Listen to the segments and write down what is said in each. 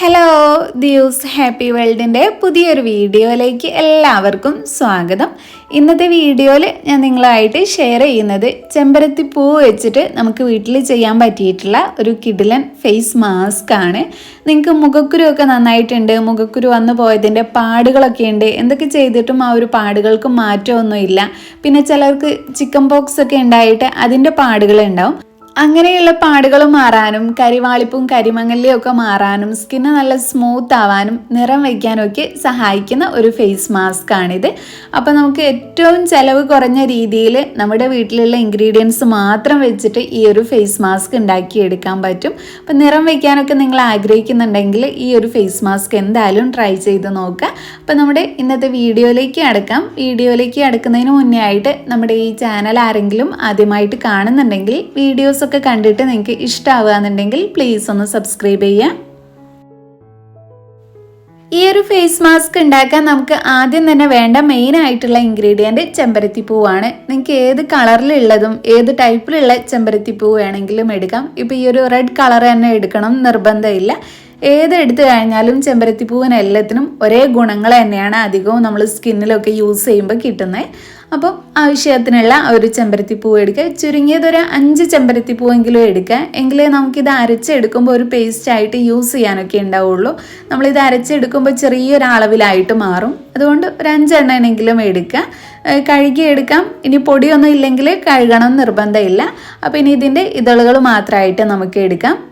Hello ദിയൂസ് happy വേൾഡിന്റെ പുതിയൊരു വീഡിയോയിലേക്ക് എല്ലാവർക്കും സ്വാഗതം. ഇന്നത്തെ വീഡിയോയിൽ ഞാൻ നിങ്ങളായിട്ട് ഷെയർ ചെയ്യുന്നത് ചെമ്പരത്തി പൂ വെച്ചിട്ട് നമുക്ക് വീട്ടിൽ ചെയ്യാൻ പറ്റിയിട്ടുള്ള ഒരു കിഡിലൻ ഫേസ് മാസ്ക് ആണ്. നിങ്ങൾക്ക് മുഖക്കുരു ഒക്കെ നന്നായിട്ടുണ്ട് മുഖക്കുരു വന്നു പോയതിന്റെ പാടുകളൊക്കെ ഉണ്ട്. എന്തൊക്കെ ചെയ്തിട്ടും ആ ഒരു പാടുകൾക്ക് മാറ്റമൊന്നുമില്ല. പിന്നെ ചിലർക്ക് ചിക്കൻ പോക്സ് ഒക്കെ ഉണ്ടായിട്ട് അതിന്റെ പാടുകൾ ഉണ്ടാവും. അങ്ങനെയുള്ള പാടുകൾ മാറാനും കരിവാളിപ്പും കരിമങ്ങലിയും ഒക്കെ മാറാനും സ്കിന്ന് നല്ല സ്മൂത്ത് ആവാനും നിറം വയ്ക്കാനും ഒക്കെ സഹായിക്കുന്ന ഒരു ഫേസ് മാസ്ക് ആണിത്. അപ്പോൾ നമുക്ക് ഏറ്റവും ചിലവ് കുറഞ്ഞ രീതിയിൽ നമ്മുടെ വീട്ടിലുള്ള ഇൻഗ്രീഡിയൻസ് മാത്രം വെച്ചിട്ട് ഈ ഒരു ഫേസ് മാസ്ക് ഉണ്ടാക്കിയെടുക്കാൻ പറ്റും. അപ്പം നിറം വയ്ക്കാനൊക്കെ നിങ്ങൾ ആഗ്രഹിക്കുന്നുണ്ടെങ്കിൽ ഈ ഒരു ഫേസ് മാസ്ക് എന്തായാലും ട്രൈ ചെയ്ത് നോക്കുക. അപ്പം നമ്മുടെ ഇന്നത്തെ വീഡിയോയിലേക്ക് അടക്കാം. വീഡിയോയിലേക്ക് അടക്കുന്നതിന് മുന്നേ ആയിട്ട് നമ്മുടെ ഈ ചാനൽ ആരെങ്കിലും ആദ്യമായിട്ട് കാണുന്നുണ്ടെങ്കിൽ വീഡിയോസ് ഒക്കെ കണ്ടിട്ട് നിങ്ങൾക്ക് ഇഷ്ടമാവുകയെന്നുണ്ടെങ്കിൽ പ്ലീസ് ഒന്ന് സബ്സ്ക്രൈബ് ചെയ്യുക ഈ ഒരു ഫേസ് മാസ്ക് ഉണ്ടാക്കാൻ നമുക്ക് ആദ്യം തന്നെ വേണ്ട മെയിൻ ആയിട്ടുള്ള ഇൻഗ്രീഡിയന്റ് ചെമ്പരത്തി പൂവാണ്. നിങ്ങൾക്ക് ഏത് കളറിലുള്ളതും ഏത് ടൈപ്പിലുള്ള ചെമ്പരത്തി പൂ വേണമെങ്കിലും എടുക്കാം. ഇപ്പോൾ ഈ ഒരു റെഡ് കളർ തന്നെ എടുക്കണം നിർബന്ധമില്ല. ഏത് എടുത്തു കഴിഞ്ഞാലും ചെമ്പരത്തിപ്പൂവിന് എല്ലാത്തിനും ഒരേ ഗുണങ്ങൾ തന്നെയാണ് അധികവും നമ്മൾ സ്കിന്നിലൊക്കെ യൂസ് ചെയ്യുമ്പോൾ കിട്ടുന്നത് അപ്പം ആവശ്യത്തിനുള്ള ഒരു ചെമ്പരത്തി പൂ എടുക്കുക. ചുരുങ്ങിയതൊരു അഞ്ച് ചെമ്പരത്തിപ്പൂവെങ്കിലും എടുക്കുക. എങ്കിലേ നമുക്കിത് അരച്ചെടുക്കുമ്പോൾ ഒരു പേസ്റ്റ് ആയിട്ട് യൂസ് ചെയ്യാനൊക്കെ ഉണ്ടാവുള്ളൂ. നമ്മളിത് അരച്ചെടുക്കുമ്പോൾ ചെറിയൊരു അളവിലായിട്ട് മാറും. അതുകൊണ്ട് ഒരു അഞ്ചെണ്ണമെങ്കിലും എടുക്കുക. കഴുകിയെടുക്കാം. ഇനി പൊടിയൊന്നും ഇല്ലെങ്കിൽ കഴുകണം നിർബന്ധമില്ല. അപ്പോൾ ഇനി ഇതിന്റെ ഇതളുകൾ മാത്രമായിട്ട് നമുക്ക് എടുക്കാം.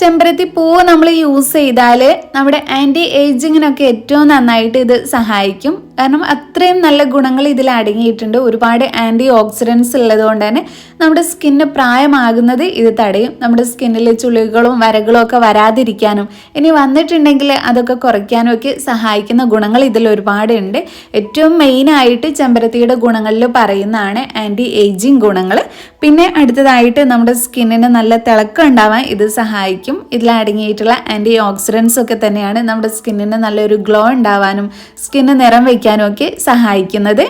ചെമ്പരത്തി പൂവ് നമ്മൾ യൂസ് ചെയ്താൽ നമ്മുടെ ആന്റി ഏജിങ്ങിനൊക്കെ ഏറ്റവും നന്നായിട്ട് ഇത് സഹായിക്കും. കാരണം അത്രയും നല്ല ഗുണങ്ങൾ ഇതിൽ അടങ്ങിയിട്ടുണ്ട്. ഒരുപാട് ആന്റി ഓക്സിഡൻസ് ഉള്ളതുകൊണ്ട് തന്നെ നമ്മുടെ സ്കിന്ന് പ്രായമാകുന്നത് ഇത് തടയും. നമ്മുടെ സ്കിന്നിൽ ചുളികളും വരകളും ഒക്കെ വരാതിരിക്കാനും. ഇനി വന്നിട്ടുണ്ടെങ്കിൽ അതൊക്കെ കുറയ്ക്കാനും ഒക്കെ സഹായിക്കുന്ന ഗുണങ്ങൾ ഇതിൽ ഒരുപാടുണ്ട്. ഏറ്റവും മെയിനായിട്ട് ചെമ്പരത്തിയുടെ ഗുണങ്ങളിൽ പറയുന്നതാണ് ആന്റി ഏജിങ് ഗുണങ്ങൾ. പിന്നെ അടുത്തതായിട്ട് നമ്മുടെ സ്കിന്നിന് നല്ല തിളക്കം ഉണ്ടാവാൻ ഇത് സഹായിക്കും. ഇതിൽ അടങ്ങിയിട്ടുള്ള ആന്റി ഓക്സിഡൻസ് ഒക്കെ തന്നെയാണ് നമ്മുടെ സ്കിന്നിന് നല്ലൊരു ഗ്ലോ ഉണ്ടാവാനും സ്കിന്ന് നിറം വയ്ക്കാനും ഒക്കെ സഹായിക്കുന്നത്.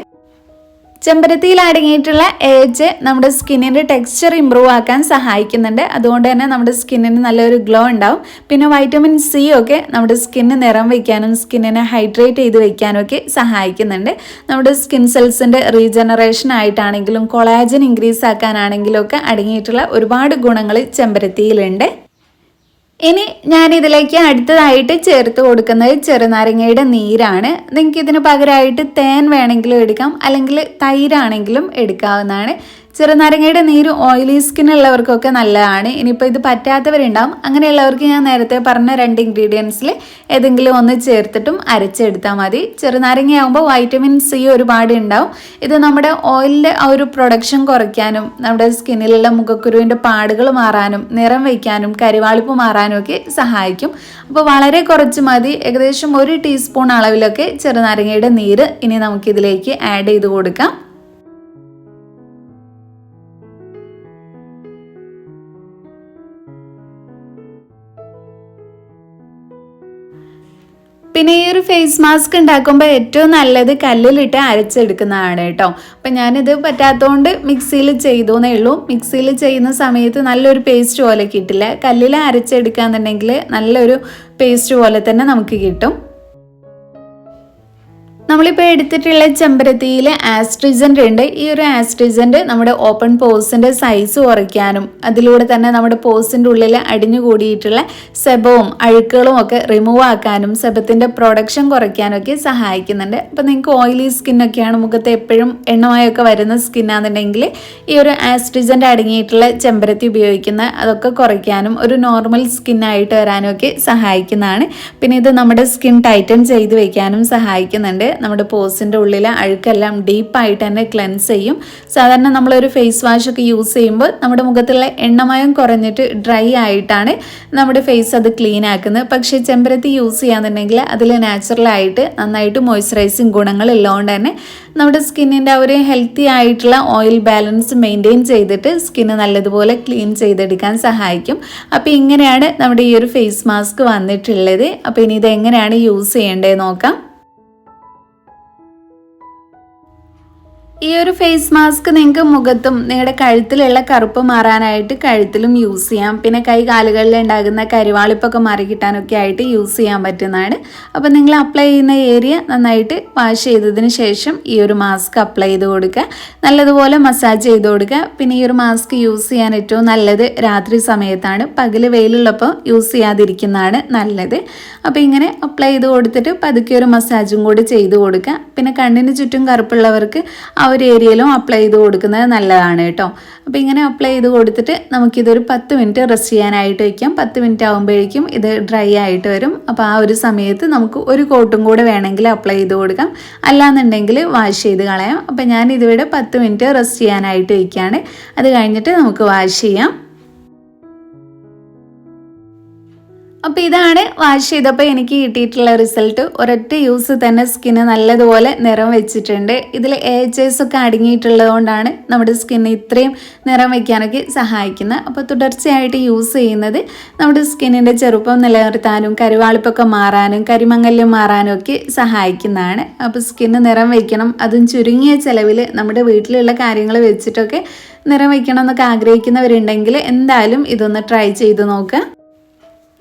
ചെമ്പരത്തിയിൽ അടങ്ങിയിട്ടുള്ള ഏജ് നമ്മുടെ സ്കിന്നിന്റെ ടെക്സ്ചർ ഇമ്പ്രൂവ് ആക്കാൻ സഹായിക്കുന്നുണ്ട്. അതുകൊണ്ട് തന്നെ നമ്മുടെ സ്കിന്നിന് നല്ലൊരു ഗ്ലോ ഉണ്ടാവും. പിന്നെ വൈറ്റമിൻ സി ഒക്കെ നമ്മുടെ സ്കിന്ന് നിറം വയ്ക്കാനും സ്കിന്നിനെ ഹൈഡ്രേറ്റ് ചെയ്ത് വയ്ക്കാനും ഒക്കെ സഹായിക്കുന്നുണ്ട്. നമ്മുടെ സ്കിൻ സെൽസിന്റെ റീജനറേഷൻ ആയിട്ടാണെങ്കിലും കൊളാജൻ ഇൻക്രീസ് ആക്കാനാണെങ്കിലും ഒക്കെ അടങ്ങിയിട്ടുള്ള ഒരുപാട് ഗുണങ്ങൾ ചെമ്പരത്തിയിലുണ്ട്. ഇനി ഞാൻ ഇതിലേക്ക് അടുത്തതായിട്ട് ചേർത്ത് കൊടുക്കുന്നത് ചെറുനാരങ്ങയുടെ നീരാണ്. നിങ്ങൾക്ക് ഇതിന് പകരമായിട്ട് തേൻ വേണമെങ്കിലും എടുക്കാം അല്ലെങ്കിൽ തൈരാണെങ്കിലും എടുക്കാവുന്നതാണ്. ചെറുനാരങ്ങയുടെ നീര് ഓയിലി സ്കിൻ ഉള്ളവർക്കൊക്കെ നല്ലതാണ്. ഇനിയിപ്പോൾ ഇത് പറ്റാത്തവരുണ്ടാവും. അങ്ങനെയുള്ളവർക്ക് ഞാൻ നേരത്തെ പറഞ്ഞ രണ്ട് ഇൻഗ്രീഡിയൻസിൽ ഏതെങ്കിലും ഒന്ന് ചേർത്തിട്ടും അരച്ചെടുത്താൽ മതി. ചെറുനാരങ്ങയാകുമ്പോൾ വൈറ്റമിൻ സി ഒരുപാട് ഉണ്ടാവും. ഇത് നമ്മുടെ ഓയിലിന്റെ ആ ഒരു പ്രൊഡക്ഷൻ കുറയ്ക്കാനും നമ്മുടെ സ്കിന്നിലുള്ള മുഖക്കുരുവിന്റെ പാടുകൾ മാറാനും നിറം വയ്ക്കാനും കരിവാളിപ്പ് മാറാനും ഒക്കെ സഹായിക്കും. അപ്പോൾ വളരെ കുറച്ച് മതി. ഏകദേശം ഒരു ടീസ്പൂൺ അളവിലൊക്കെ ചെറുനാരങ്ങയുടെ നീര് ഇനി നമുക്കിതിലേക്ക് ആഡ് ചെയ്ത് കൊടുക്കാം. പിന്നെ ഈ ഒരു ഫേസ് മാസ്ക് ഉണ്ടാക്കുമ്പോൾ ഏറ്റവും നല്ലത് കല്ലിലിട്ട് അരച്ചെടുക്കുന്നതാണ് കേട്ടോ. അപ്പം ഞാനിത് പറ്റാത്തതുകൊണ്ട് മിക്സിയിൽ ചെയ്തു എന്നേ ഉള്ളൂ. മിക്സിയിൽ ചെയ്യുന്ന സമയത്ത് നല്ലൊരു പേസ്റ്റ് പോലെ കിട്ടില്ല. കല്ലിൽ അരച്ചെടുക്കാന്നുണ്ടെങ്കിൽ നല്ലൊരു പേസ്റ്റ് പോലെ തന്നെ നമുക്ക് കിട്ടും. നമ്മളിപ്പോൾ എടുത്തിട്ടുള്ള ചെമ്പരത്തിയിൽ ആസ്ട്രിജന്റ് ഉണ്ട്. ഈ ഒരു ആസ്ട്രിജന്റ് നമ്മുടെ ഓപ്പൺ പോസിന്റെ സൈസ് കുറയ്ക്കാനും അതിലൂടെ തന്നെ നമ്മുടെ പോസിന്റെ ഉള്ളിൽ അടിഞ്ഞു കൂടിയിട്ടുള്ള സെബവും അഴുക്കുകളും ഒക്കെ റിമൂവ് ആക്കാനും സെബത്തിന്റെ പ്രൊഡക്ഷൻ കുറയ്ക്കാനും ഒക്കെ സഹായിക്കുന്നുണ്ട്. അപ്പോൾ നിങ്ങൾക്ക് ഓയിലി സ്കിന്നൊക്കെയാണ് മുഖത്ത് എപ്പോഴും എണ്ണമായൊക്കെ വരുന്ന സ്കിന്നാണെന്നുണ്ടെങ്കിൽ ഈ ഒരു ആസ്ട്രിജന്റ് അടങ്ങിയിട്ടുള്ള ചെമ്പരത്തി ഉപയോഗിക്കുന്ന അതൊക്കെ കുറയ്ക്കാനും ഒരു നോർമൽ സ്കിന്നായിട്ട് വരാനും ഒക്കെ സഹായിക്കുന്നതാണ്. പിന്നെ ഇത് നമ്മുടെ സ്കിൻ ടൈറ്റൻ ചെയ്ത് വയ്ക്കാനും സഹായിക്കുന്നുണ്ട്. നമ്മുടെ പോസിന്റെ ഉള്ളിലെ അഴുക്കെല്ലാം ഡീപ്പായിട്ട് തന്നെ ക്ലെൻസ് ചെയ്യും. സാധാരണ നമ്മളൊരു ഫേസ് വാഷ് ഒക്കെ യൂസ് ചെയ്യുമ്പോൾ നമ്മുടെ മുഖത്തുള്ള എണ്ണമയം കുറഞ്ഞിട്ട് ഡ്രൈ ആയിട്ടാണ് നമ്മുടെ ഫേസ് അത് ക്ലീൻ ആക്കുന്നത്. പക്ഷേ ചെമ്പരത്തി യൂസ് ചെയ്യാന്നുണ്ടെങ്കിൽ അതിൽ നാച്ചുറലായിട്ട് നന്നായിട്ട് മോയ്സ്ചറൈസിങ് ഗുണങ്ങൾ ഉള്ളതുകൊണ്ട് തന്നെ നമ്മുടെ സ്കിന്നിന്റെ ഒരു ഹെൽത്തി ആയിട്ടുള്ള ഓയിൽ ബാലൻസ് മെയിന്റെയിൻ ചെയ്തിട്ട് സ്കിന്ന് നല്ലതുപോലെ ക്ലീൻ ചെയ്തെടുക്കാൻ സഹായിക്കും. അപ്പോൾ ഇങ്ങനെയാണ് നമ്മുടെ ഈ ഒരു ഫേസ് മാസ്ക് വന്നിട്ടുള്ളത്. അപ്പോൾ ഇനി ഇത് എങ്ങനെയാണ് യൂസ് ചെയ്യേണ്ടത് നോക്കാം. ഈ ഒരു ഫേസ് മാസ്ക് നിങ്ങൾക്ക് മുഖത്തും നിങ്ങളുടെ കഴുത്തിലുള്ള കറുപ്പ് മാറാനായിട്ട് കഴുത്തിലും യൂസ് ചെയ്യാം. പിന്നെ കൈ കാലുകളിൽ ഉണ്ടാകുന്ന കരിവാളിപ്പൊക്കെ മാറി കിട്ടാനൊക്കെ ആയിട്ട് യൂസ് ചെയ്യാൻ പറ്റുന്നതാണ്. അപ്പോൾ നിങ്ങൾ അപ്ലൈ ചെയ്യുന്ന ഏരിയ നന്നായിട്ട് വാഷ് ചെയ്തതിന് ശേഷം ഈ ഒരു മാസ്ക് അപ്ലൈ ചെയ്ത് കൊടുക്കുക. നല്ലതുപോലെ മസാജ് ചെയ്ത് കൊടുക്കുക. പിന്നെ ഈ ഒരു മാസ്ക് യൂസ് ചെയ്യാൻ ഏറ്റവും നല്ലത് രാത്രി സമയത്താണ്. പകൽ വെയിലുള്ളപ്പോൾ യൂസ് ചെയ്യാതിരിക്കുന്നതാണ് നല്ലത്. അപ്പോൾ ഇങ്ങനെ അപ്ലൈ ചെയ്ത് കൊടുത്തിട്ട് പതുക്കെ ഒരു മസാജും കൂടി ചെയ്ത് കൊടുക്കുക. പിന്നെ കണ്ണിന് ചുറ്റും കറുപ്പുള്ളവർക്ക് ആ ഒരു ഏരിയയിലും അപ്ലൈ ചെയ്ത് കൊടുക്കുന്നത് നല്ലതാണ് കേട്ടോ. അപ്പോൾ ഇങ്ങനെ അപ്ലൈ ചെയ്ത് കൊടുത്തിട്ട് നമുക്കിതൊരു പത്ത് മിനിറ്റ് റെസ്റ്റ് ചെയ്യാനായിട്ട് വയ്ക്കാം പത്ത് മിനിറ്റ് ആകുമ്പോഴേക്കും ഇത് ഡ്രൈ ആയിട്ട് വരും. അപ്പോൾ ആ ഒരു സമയത്ത് നമുക്ക് ഒരു കോട്ടും കൂടെ വേണമെങ്കിൽ അപ്ലൈ ചെയ്ത് കൊടുക്കാം. അല്ലാന്നുണ്ടെങ്കിൽ വാഷ് ചെയ്ത് കളയാം. അപ്പോൾ ഞാൻ ഇതിവിടെ പത്ത് മിനിറ്റ് റെസ്റ്റ് ചെയ്യാനായിട്ട് വയ്ക്കുകയാണ് അത് കഴിഞ്ഞിട്ട് നമുക്ക് വാഷ് ചെയ്യാം. അപ്പോൾ ഇതാണ് വാഷ് ചെയ്തപ്പോൾ എനിക്ക് കിട്ടിയിട്ടുള്ള റിസൾട്ട് ഒരൊറ്റ യൂസ് തന്നെ സ്കിന്ന് നല്ലതുപോലെ നിറം വെച്ചിട്ടുണ്ട്. ഇതിൽ എച്ച് ഒക്കെ അടങ്ങിയിട്ടുള്ളത് കൊണ്ടാണ് നമ്മുടെ സ്കിന്ന് ഇത്രയും നിറം വയ്ക്കാനൊക്കെ സഹായിക്കുന്നത്. അപ്പോൾ തുടർച്ചയായിട്ട് യൂസ് ചെയ്യുന്നത് നമ്മുടെ സ്കിന്നിന്റെ ചെറുപ്പം നിലനിർത്താനും കരുവാളിപ്പൊക്കെ മാറാനും കരിമങ്ങല്യം മാറാനും ഒക്കെ സഹായിക്കുന്നതാണ്. അപ്പോൾ സ്കിന്ന് നിറം വയ്ക്കണം അതും ചുരുങ്ങിയ ചിലവിൽ നമ്മുടെ വീട്ടിലുള്ള കാര്യങ്ങൾ വെച്ചിട്ടൊക്കെ നിറം വയ്ക്കണം എന്നൊക്കെ ആഗ്രഹിക്കുന്നവരുണ്ടെങ്കിൽ എന്തായാലും ഇതൊന്ന് ട്രൈ ചെയ്ത് നോക്കുക.